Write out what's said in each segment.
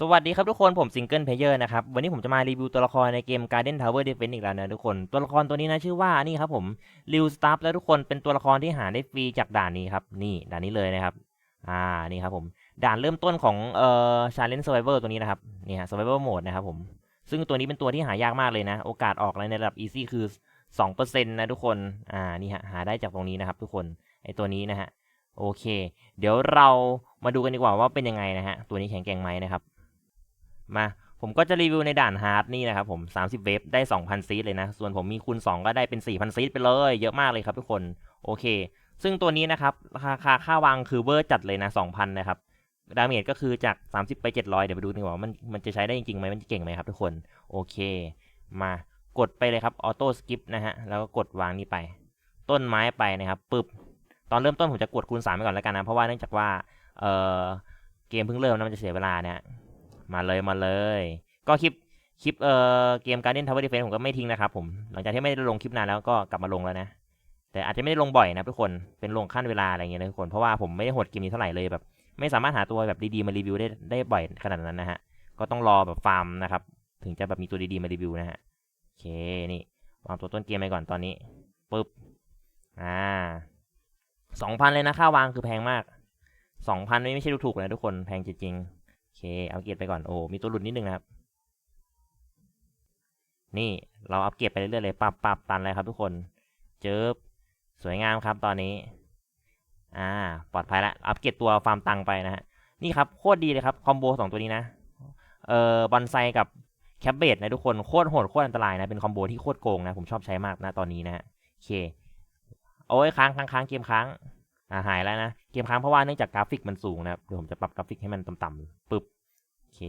สวัสดีครับทุกคนผมซิงเกิลเพลเยอร์นะครับ วันนี้ผมจะมารีวิวตัวละครในเกม Garden Tower Defense อีกแล้วนะทุกคน ตัวละครตัวนี้นะชื่อว่านี่ครับผมริวสตาร์แล้วทุกคนเป็นตัวละครที่หาได้ฟรีจากด่านนี้ครับนี่ด่านนี้เลยนะครับอ่านี่ครับผมด่านเริ่มต้นของเอ่อ Challenge Survivor ตัวนี้นะครับนี่ฮะ Survivor Mode นะครับผมซึ่งตัวนี้เป็นตัวที่หายากมากเลยนะ โอกาสออกในระดับ Easy คือ2%นะทุกคนอ่านี่ฮะหาได้จากตรงนี้นะครับ ทุกคนไอตัวนี้นะฮะโอเค เดี๋ยวเรามาดูกันดีกว่าว่าเป็นยังไงนะฮะตัวนี้แข็งแกร่งไหมนะครับ มาผมก็จะรีวิวในด่านฮาร์ดนี่นะครับผม 30 เวฟได้ 2,000 ซีดเลยนะ ส่วนผมมีคูณ 2 ก็ได้เป็น 4,000 ซีดไปเลย เยอะมากเลยครับทุกคน โอเค ซึ่งตัวนี้นะครับ ราคาค่าวางคือเวอร์จัดเลยนะ 2,000 นะครับ ดาเมจก็คือจาก 30 ไป 700 เดี๋ยวไปดูดีกว่ามันมันจะใช้ได้จริงไหมมันจะเก่งไหมครับทุกคน โอเค มากดไปเลยครับออโต้สกิปนะฮะ แล้วก็กดวางนี้ไป ต้นไม้ไปนะครับปึ๊บ ตอนเริ่มต้นผมจะกดคูณ3ไปก่อนแล้วกันนะ เพราะว่าเนื่องจากว่า เออเกมเพิ่งเริ่มนะมันจะเสียเวลาเนะฮะ มาเลยมาเลย ก็คลิปคลิปเอ่อเกม Garden Tower Defense ผมก็ไม่ทิ้งนะครับผม หลังจากที่ไม่ได้ลงคลิปนานแล้วก็กลับมาลงแล้วนะ แต่อาจจะไม่ได้ลงบ่อยนะทุกคนเป็นลงขั้นเวลาอะไรเงี้ยนะทุกคนเพราะว่าผมไม่ได้โหดเกมนี้เท่าไหร่เลยแบบ ไม่สามารถหาตัวแบบดีๆมารีวิวได้ได้บ่อยขนาดนั้นนะฮะก็ต้องรอแบบฟาร์มนะครับถึงจะแบบมีตัวดีๆมารีวิวนะฮะโอเคนี่วางตัวต้นเกมไปก่อนตอนนี้ปึ๊บอ่าสองพันเลยนะค่าวางคือแพงมากสองพันไม่ใช่ถูกๆเลยทุกคนแพงจริงๆ เค อัปเกรดไปก่อน โอ้ มีตัวหลุดนิดนึงนะครับ นี่เราอัปเกรดไปเรื่อยๆเลยปับปับตันเลยครับทุกคน เจอสวยงามครับตอนนี้ อ่า ปลอดภัยละ อัปเกรดตัวฟาร์มตังไปนะฮะ นี่ครับโคตรดีเลยครับ คอมโบสองตัวนี้นะ เอ่อ บอนไซกับแคปเบดนะทุกคน โคตรโหดโคตรอันตรายนะ เป็นคอมโบที่โคตรโกงนะ ผมชอบใช้มากนะตอนนี้นะฮะโอเค โอ้ยค้างค้างค้างเกมค้าง อ่าหายแล้วนะ เกมค้างเพราะว่าเนื่องจากกราฟิกมันสูงนะครับ เดี๋ยวผมจะปรับกราฟิกให้มันต่ำๆปึ๊บโอเค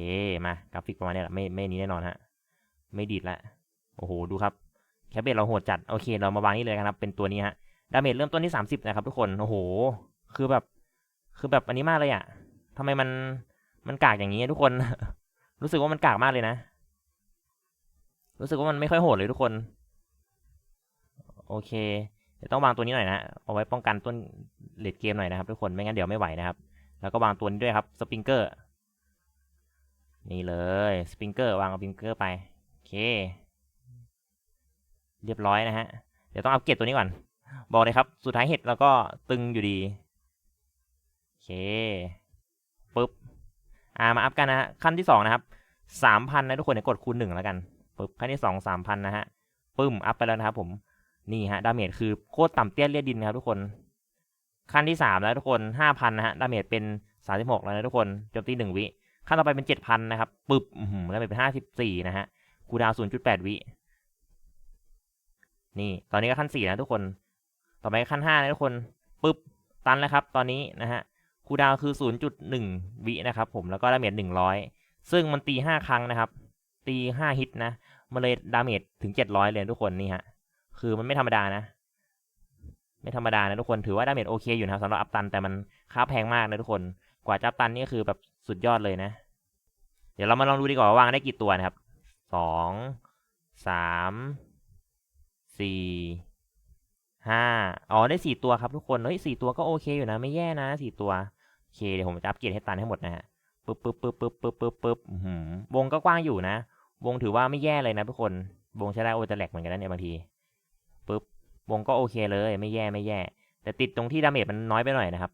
มากราฟิกประมาณนี้แหละไม่ไม่นี้แน่นอนฮะไม่ดีดละโอ้โหดูครับแคปเบตเราโหดจัดโอเค เรามาวางนี่เลยครับเป็นตัวนี้ฮะดาเมจเริ่มต้นที่ 30 นะครับทุกคนโอ้โห คือแบบ คือแบบอันนี้มากเลยอะทำไมมันมันกากอย่างนี้ทุกคน รู้สึกว่ามันกากมากเลยนะ รู้สึกว่ามันไม่ค่อยโหดเลยทุกคน โอเคเดี๋ยวต้องวางตัวนี้หน่อยนะ เอาไว้ป้องกันต้น เลดเกมหน่อยนะครับทุกคนไม่งั้นเดี๋ยวไม่ไหวนะครับ แล้วก็วางตัวนี้ด้วยครับสปริงเกอร์นี่เลยสปริงเกอร์วางสปริงเกอร์ไปโอเค เรียบร้อยนะฮะเดี๋ยวต้องอัปเกรดตัวนี้ก่อนบอกเลยครับสุดท้ายเห็ดแล้วก็ตึงอยู่ดีโอเคปึ๊บอ่ามาอัพกันนะฮะขั้นที่สองนะครับสามพันนะทุกคนเดี๋ยวกดคูณหนึ่งแล้วกันปึ๊บขั้นที่สองสามพันนะฮะปึ้มอัพไปแล้วนะครับผมนี่ฮะดาเมจคือโคตรต่ำเตี้ยเลียดินนะครับทุกคน ขั้นที่สามแล้วทุกคนห้าพันนะฮะดาเมจเป็นสามสิบหกแล้วนะทุกคนโจมตีหนึ่งวิขั้นต่อไปเป็นเจ็ดพันนะครับปึ๊บดาเมจเป็นห้าสิบสี่นะฮะคูดาวศูนย์จุดแปดวินี่ ตอนนี้ก็ขั้นสี่นะทุกคน ต่อไปขั้นห้านะทุกคนปึ๊บตันแล้วครับ ตอนนี้นะฮะคูดาวคือศูนย์จุดหนึ่งวินะครับผมแล้วก็ดาเมจหนึ่งร้อยซึ่งมันตีห้าครั้งนะครับ ตีห้าฮิตนะมันเลยดาเมจถึงเจ็ดร้อยเลยทุกคนนี่ฮะคือมันไม่ธรรมดานะ ไม่ธรรมดานะทุกคนถือว่าดาเมจโอเคอยู่นะครับสำหรับอัพตันแต่มันค่าแพงมากนะทุกคน กว่าจะอัพตันนี่คือแบบสุดยอดเลยนะ เดี๋ยวเรามาลองดูดีกว่าว่าวางได้กี่ตัวนะครับสองสามสี่ห้าอ๋อได้สี่ตัวครับทุกคนเฮ้ยสี่ตัวก็โอเคอยู่นะ ไม่แย่นะสี่ตัวโอเคเดี๋ยวผมจะอัปเกรดให้ตันให้หมดนะฮะปึ๊บปึ๊บปึ๊บปึ๊บปึ๊บปึ๊บปึ๊บวงก็กว้างอยู่นะ วงถือว่าไม่แย่เลยนะทุกคน วงใช้ได้โอจะแหลกเหมือนกันนะเนี่ยบางที วงก็โอเคเลยไม่แย่ไม่แย่ แต่ติดตรงที่ดาเมจมันน้อยไปหน่อยนะครับ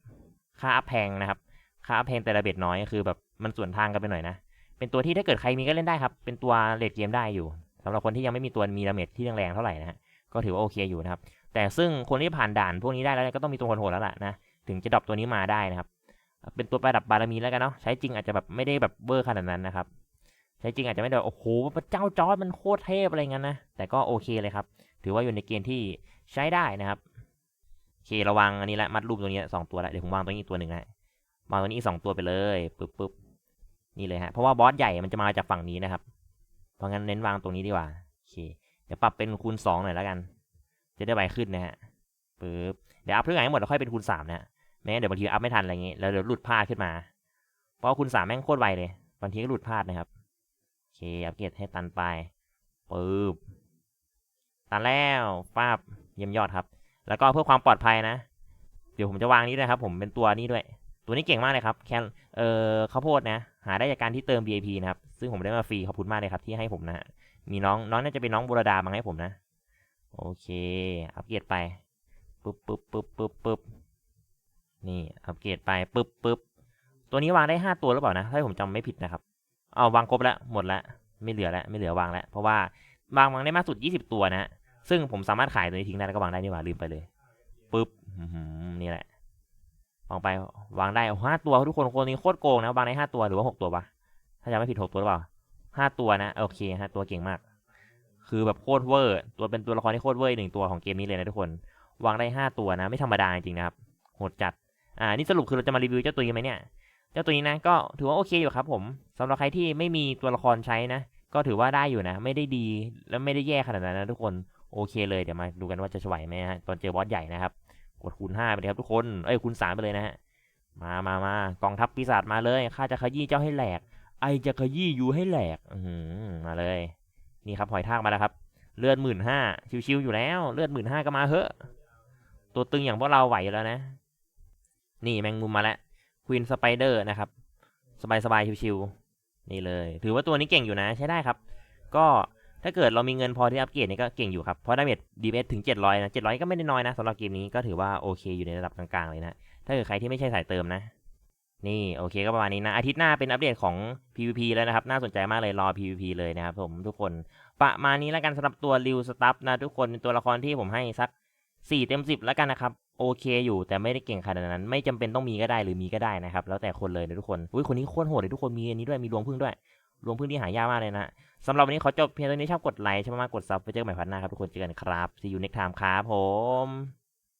ค่าอัพแพงนะครับ ค่าอัพแพงแต่ดาเมจน้อยคือแบบมันส่วนทางกันไปหน่อยนะ เป็นตัวที่ถ้าเกิดใครมีก็เล่นได้ครับ เป็นตัวเลดเกมได้อยู่สำหรับคนที่ยังไม่มีตัวมีดาเมจที่แรงๆเท่าไหร่นะฮะ ก็ถือว่าโอเคอยู่นะครับ แต่ซึ่งคนที่ผ่านด่านพวกนี้ได้แล้วก็ต้องมีตัวโหดแล้วล่ะนะ ถึงจะดรอปตัวนี้มาได้นะครับ เป็นตัวประดับบารมีแล้วกันเนาะ ใช้จริงอาจจะแบบไม่ได้แบบเบอร์ขนาดนั้นนะครับ ใช้จริงอาจจะไม่ได้โอ้โหพระเจ้าจอร์ดมันโคตรเทพอะไรเงี้ยนะ แต่ก็โอเคเลยครับ ถือว่าอยู่ในเกณฑ์ที่ใช้ได้นะครับโอเคระวังอันนี้ละมัดรูปตัวนี้สองตัวละเดี๋ยวผมวางตัวนี้อีกตัวหนึ่งนะวางตัวนี้อีกสองตัวไปเลยปึ๊บปึ๊บนี่เลยฮะเพราะว่าบอสใหญ่มันจะมาจากฝั่งนี้นะครับ เพราะงั้นเน้นวางตรงนี้ดีกว่าโอเคเดี๋ยวปรับเป็นคูณสองหน่อยแล้วกัน จะได้ไวขึ้นนะฮะปึ๊บเดี๋ยวอัพเทุกอย่างให้หมดแล้วค่อยเป็นคูณสามนะฮะไม่งั้นเดี๋ยวบางทีอัพไม่ทันอะไรอย่างงี้แล้วเดี๋ยวหลุดพลาดขึ้นมา เพราะคูณสามแม่งโคตรไวเลยบางทีก็หลุดพลาดนะครับโอเคอัปเกรดให้ตันไปปึ๊บ ตันแล้วฟ้าบเยี่ยมยอดครับ แล้วก็เพื่อความปลอดภัยนะ เดี๋ยวผมจะวางนี้ด้วยครับ ผมเป็นตัวนี้ด้วย ตัวนี้เก่งมากเลยครับ แคนเอ่อข้าวโพดนะ หาได้จากการที่เติม VIP นะครับ ซึ่งผมได้มาฟรีขอบคุณมากเลยครับที่ให้ผมนะ มีน้องน้องน่าจะเป็นน้องบุรดามาให้ผมนะ โอเค อัปเกรดไป ปึ๊บปึ๊บปึ๊บปึ๊บปึ๊บนี่อัปเกรดไปปึ๊บปึ๊บตัวนี้วางได้ห้าตัวหรือเปล่านะ ถ้าผมจำไม่ผิดนะครับเอาวางครบแล้วหมดแล้วไม่เหลือแล้วไม่เหลือวางแล้วเพราะว่าวางวางได้มากสุด20ตัวนะ ซึ่งผมสามารถขายตัวนี้ทิ้งได้แล้วก็วางได้นี่หว่าลืมไปเลยปึ๊บนี่แหละวางไปวางได้ห้าตัวทุกคนคนนี้โคตรโกงนะวางได้ห้าตัวหรือว่าหกตัวปะถ้าจำไม่ผิดหกตัวหรือเปล่าห้าตัวนะโอเคห้าตัวเก่งมาก คือแบบโคตรเวอร์ตัวเป็นตัวละครที่โคตรเวอร์หนึ่งตัวของเกมนี้เลยนะทุกคน วางได้ห้าตัวนะ ไม่ธรรมดาจริงนะครับโหดจัดอ่านี่สรุปคือเราจะมารีวิวเจ้าตัวนี้ไหมเนี่ยเจ้าตัวนี้นะก็ถือว่าโอเคอยู่ครับผมสำหรับใครที่ไม่มีตัวละครใช้นะ ก็ถือว่าได้อยู่นะ ไม่ได้ดีแล้วไม่ได้แย่ขนาดนั้นนะทุกคน โอเคเลยเดี๋ยวมาดูกันว่าจะไหวไหมฮะตอนเจอบอสใหญ่นะครับกดคูณห้าไปเลยครับทุกคน เอ้ยคูณสามไปเลยนะฮะ มามามากองทัพปีศาจมาเลย ข้าจะขยี้เจ้าให้แหลก ไอจะขยี้ยูให้แหลก อืมาเลย นี่ครับหอยทากมาแล้วครับ เลือดหมื่นห้าชิวๆอยู่แล้ว เลือดหมื่นห้าก็มาเถอะ ตัวตึงอย่างพวกเราไหวแล้วนะ นี่แมงมุมมาแล้ว ควีนสไปเดอร์นะครับ สบายๆชิวๆนี่เลย ถือว่าตัวนี้เก่งอยู่นะ ใช้ได้ครับ ก็ ถ้าเกิดเรามีเงินพอที่อัปเกรดนี่ก็เก่งอยู่ครับ เพราะดาเมจดีเอถึง 700 นะ 700 ก็ไม่ได้น้อยนะสำหรับเกมนี้ก็ถือว่าโอเคอยู่ในระดับกลางๆเลยนะ ถ้าเกิดใครที่ไม่ใช่สายเติมนะ นี่โอเคก็ประมาณนี้นะ อาทิตย์หน้าเป็นอัปเดตของ PVP แล้วนะครับ น่าสนใจมากเลยรอ PVP เลยนะครับผมทุกคน ประมาณนี้แล้วกันสำหรับตัวริวสตัฟนะทุกคนเป็นตัวละครที่ผมให้สัก 4 เต็ม 10 แล้วกันนะครับโอเคอยู่แต่ไม่ได้เก่งขนาดนั้น ไม่จำเป็นต้องมีก็ได้หรือมีก็ได้นะครับ แล้วแต่คนเลยนะทุกคนอุ้ยคนนี้โคตรโหดเลยทุกคนมีอันนี้ด้วยมีดวงพึ่งด้วยดวงพึ่งที่หายากมากเลยนะ สำหรับวันนี้ขอจบเพียงเท่านี้ชอบกดไลค์ชอบมากกดซับไปเจอกันใหม่พัดหน้าครับทุกคนเจอกันครับ see you next time ครับผม